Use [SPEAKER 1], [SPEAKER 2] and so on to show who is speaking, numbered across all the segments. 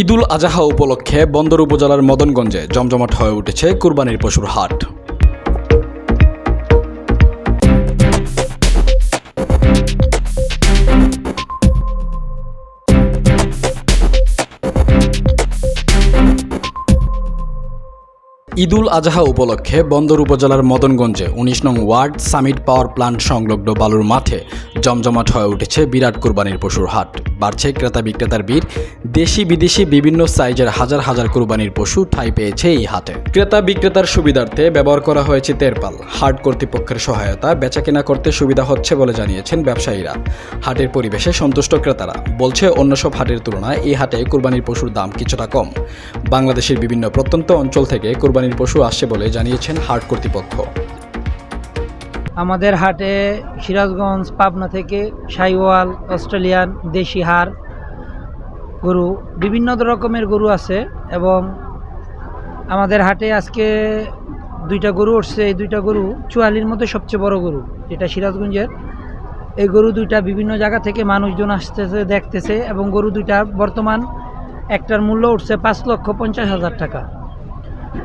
[SPEAKER 1] ঈদুল আজাহা উপলক্ষে বন্দর উপজেলার মদনগঞ্জে জমজমাট হয়ে উঠেছে কুরবানির পশুর হাট। ঈদুল আজহা উপলক্ষে বন্দর উপজেলার মদনগঞ্জে উনিশ নং ওয়ার্ড সামিট পাওয়ার প্ল্যান্ট সংলগ্ন বালুর মাঠে জমজমাট হয়ে উঠেছে বিরাট কুরবানির পশুর হাট। বাড়ছে ক্রেতা বিক্রেতার ভিড়। দেশি বিদেশি বিভিন্ন সাইজের হাজার হাজার কুরবানির পশু ঠাঁই পেয়েছে এই হাটে। ক্রেতা বিক্রেতার সুবিধার্থে ব্যবহার করা হয়েছে তেরপাল। হাট কর্তৃপক্ষের সহায়তা বেচাকেনা করতে সুবিধা হচ্ছে বলে জানিয়েছেন ব্যবসায়ীরা। হাটের পরিবেশে সন্তুষ্ট ক্রেতারা। বলছে, অন্য সব হাটের তুলনায় এই হাটে কুরবানির পশুর দাম কিছুটা কম। বাংলাদেশের বিভিন্ন প্রত্যন্ত অঞ্চল থেকে কুরবানির পশু আসছে বলে জানিয়েছেন হাট কর্তৃপক্ষ।
[SPEAKER 2] আমাদের হাটে সিরাজগঞ্জ, পাবনা থেকে সাইওয়াল, অস্ট্রেলিয়ান, দেশি হার গরু, বিভিন্ন রকমের গরু আছে এবং আমাদের হাটে আজকে দুইটা গরু উঠছে। এই দুইটা গরু চুয়ালির মধ্যে সবচেয়ে বড় গরু, যেটা সিরাজগঞ্জের। এই গরু দুইটা বিভিন্ন জায়গা থেকে মানুষজন আসতেছে, দেখতেছে এবং গরু দুইটা বর্তমান একটার মূল্য উঠছে পাঁচ লক্ষ পঞ্চাশ হাজার টাকা।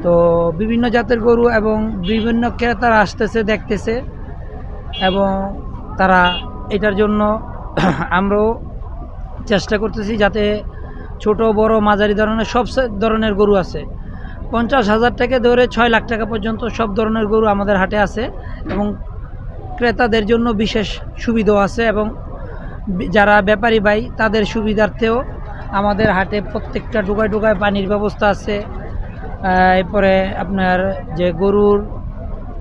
[SPEAKER 2] তো বিভিন্ন জাতের গরু এবং বিভিন্ন ক্রেতারা আসতেছে, দেখতেছে এবং তারা এটার জন্য আমরাও চেষ্টা করতেছি যাতে ছোট, বড়, মাঝারি ধরনের সব ধরনের গরু আছে। পঞ্চাশ হাজার থেকে ধরে ছয় লাখ টাকা পর্যন্ত সব ধরনের গরু আমাদের হাটে আছে এবং ক্রেতাদের জন্য বিশেষ সুবিধাও আছে এবং যারা ব্যাপারী ভাই তাদের সুবিধার্থেও আমাদের হাটে প্রত্যেকটা ডুগায় ডুগায় পানির ব্যবস্থা আছে। এরপরে আপনার যে গরুর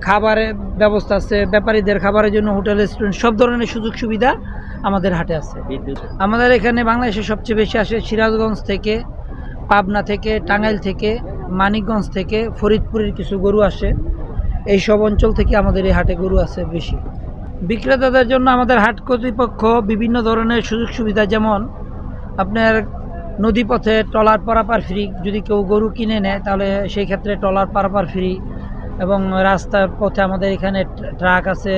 [SPEAKER 2] খাবারের ব্যবস্থা আছে ব্যাপারীদের খাবারের জন্য হোটেল রেস্টুরেন্ট সব ধরনের সুযোগ সুবিধা আমাদের হাটে আছে। আমাদের এখানে বাংলাদেশে সবচেয়ে বেশি আসে সিরাজগঞ্জ থেকে পাবনা থেকে টাঙ্গাইল থেকে মানিকগঞ্জ থেকে ফরিদপুরের কিছু গরু আসে। এই সব অঞ্চল থেকে আমাদের এই হাটে গরু আছে বেশি। বিক্রেতাদের জন্য আমাদের হাট কর্তৃপক্ষ বিভিন্ন ধরনের সুযোগ সুবিধা যেমন আপনার নদীপথে ট্রলার পারাপার ফ্রি যদি কেউ গরু কিনে নেয়, তাহলে সেই ক্ষেত্রে ট্রলার পারাপার ফ্রি এবং রাস্তার পথে আমাদের এখানে ট্রাক আছে।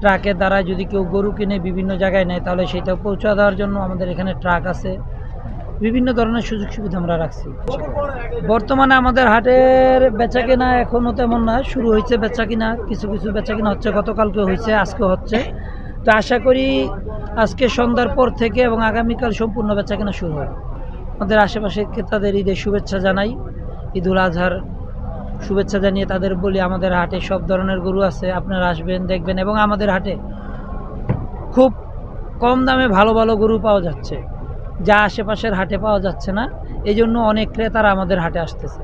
[SPEAKER 2] ট্রাকের দ্বারা যদি কেউ গরু কিনে বিভিন্ন জায়গায় নেয়, তাহলে সেটা পৌঁছা দেওয়ার জন্য আমাদের এখানে ট্রাক আছে। বিভিন্ন ধরনের সুযোগ সুবিধা আমরা রাখছি। বর্তমানে আমাদের হাটের বেচা কেনা এখনও তেমন না, শুরু হয়েছে বেচা কিনা কিছু কিছু বেচা কিনা হচ্ছে, গতকালকে হয়েছে, আজকে হচ্ছে। তো আশা করি আজকে সন্ধ্যার পর থেকে এবং আগামীকাল সম্পূর্ণ বেচা কেনা শুরু হবে। আমাদের আশেপাশে ক্রেতাদের ঈদের শুভেচ্ছা জানাই। ঈদুল আজহার শুভেচ্ছা জানিয়ে তাদের বলি, আমাদের হাটে সব ধরনের গরু আছে, আপনারা আসবেন, দেখবেন এবং আমাদের হাটে খুব কম দামে ভালো ভালো গরু পাওয়া যাচ্ছে। যা আশেপাশের হাটে পাওয়া যাচ্ছে না এই জন্য অনেক ক্রেতারা আমাদের হাটে আসতেছে।